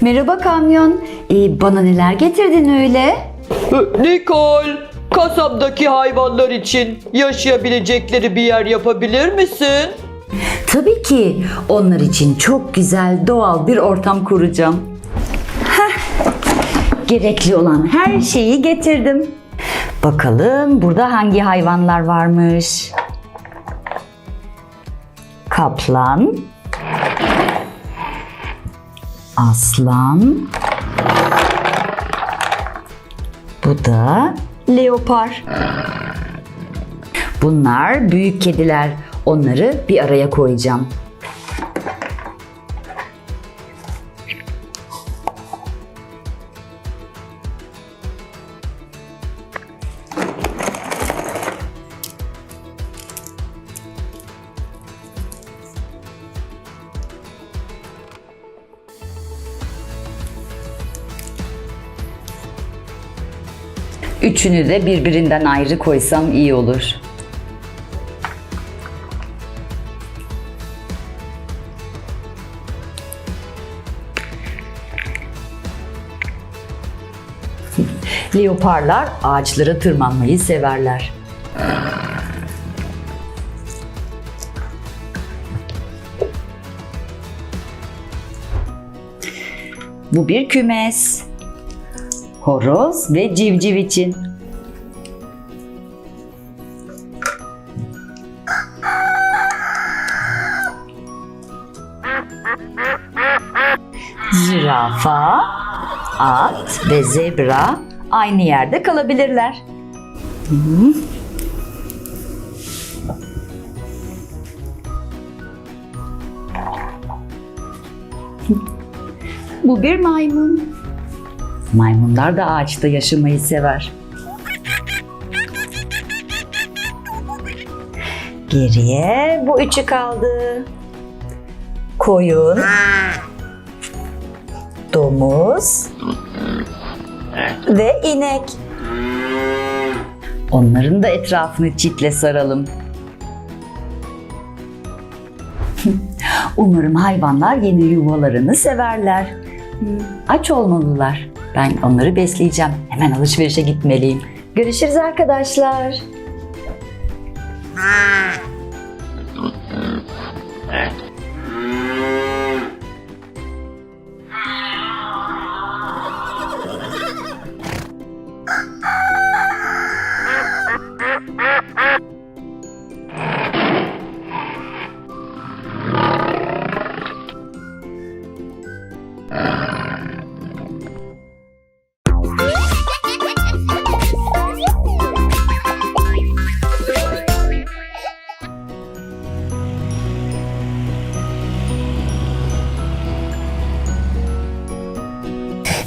Merhaba kamyon. Ee, bana neler getirdin öyle? Nicole, kasabdaki hayvanlar için yaşayabilecekleri bir yer yapabilir misin? Tabii ki. Onlar için çok güzel doğal bir ortam kuracağım. Heh. Gerekli olan her şeyi getirdim. Bakalım burada hangi hayvanlar varmış? Kaplan, aslan, bu da leopar. Bunlar büyük kediler. Onları bir araya koyacağım. Üçünü de birbirinden ayrı koysam iyi olur. Leoparlar ağaçlara tırmanmayı severler. Bu bir kümes. Horoz ve civciv için. Zürafa, at ve zebra aynı yerde kalabilirler. Bu bir maymun. Maymunlar da ağaçta yaşamayı sever. Geriye bu üçü kaldı. Koyun, domuz ve inek. Onların da etrafını çitle saralım. Umarım hayvanlar yeni yuvalarını severler. Aç olmalılar. Ben onları besleyeceğim. Hemen alışverişe gitmeliyim. Görüşürüz arkadaşlar.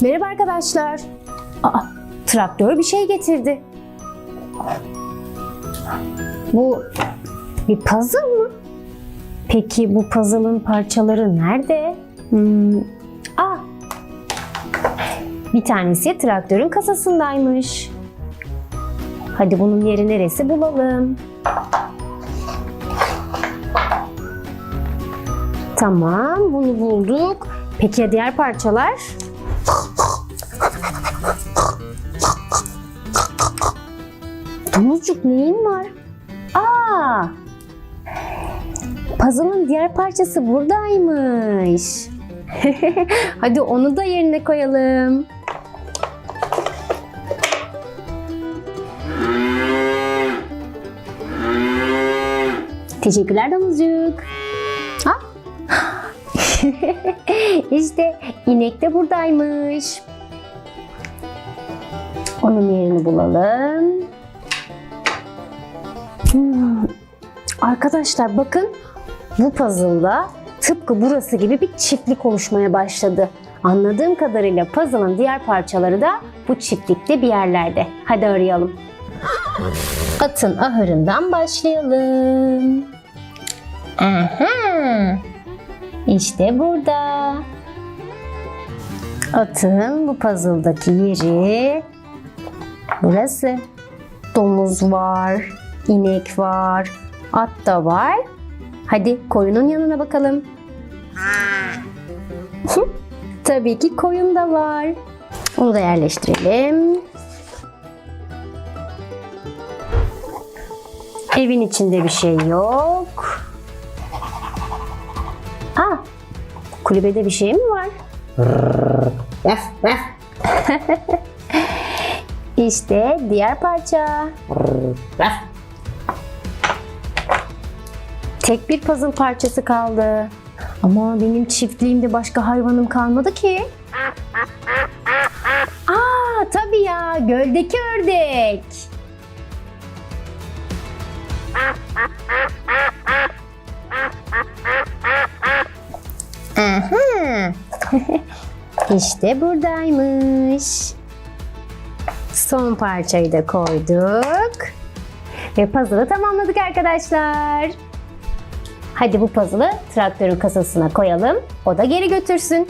Merhaba arkadaşlar. Aa, traktör bir şey getirdi. Bu bir puzzle mı? Peki bu puzzle'ın parçaları nerede? Hmm. Aa, bir tanesi traktörün kasasındaymış. Hadi bunun yeri neresi bulalım. Tamam, bunu bulduk. Peki ya diğer parçalar? Domuzcuk neyin var? Aa! Puzzle'ın diğer parçası buradaymış. Hadi onu da yerine koyalım. Teşekkürler domuzcuk. Ha? işte inek de buradaymış. Onun yerini bulalım. Hmm. Arkadaşlar bakın bu puzzle'da tıpkı burası gibi bir çiftlik oluşmaya başladı. Anladığım kadarıyla puzzle'ın diğer parçaları da bu çiftlikte bir yerlerde. Hadi arayalım. Atın ahırından başlayalım. Aha! İşte burada. Atın bu puzzle'daki yeri Burası. Domuz var, inek var, at da var. Hadi koyunun yanına bakalım. Tabii ki koyun da var. Onu da yerleştirelim. Evin içinde bir şey yok. Aa, kulübede bir şey mi var? işte diğer parça. Tek bir puzzle parçası kaldı. Ama benim çiftliğimde başka hayvanım kalmadı ki. Aa tabii ya göldeki ördek. Aha. işte buradaymış. Son parçayı da koyduk. Ve puzzle'ı tamamladık arkadaşlar. Hadi bu puzzle'ı traktörün kasasına koyalım. O da geri götürsün.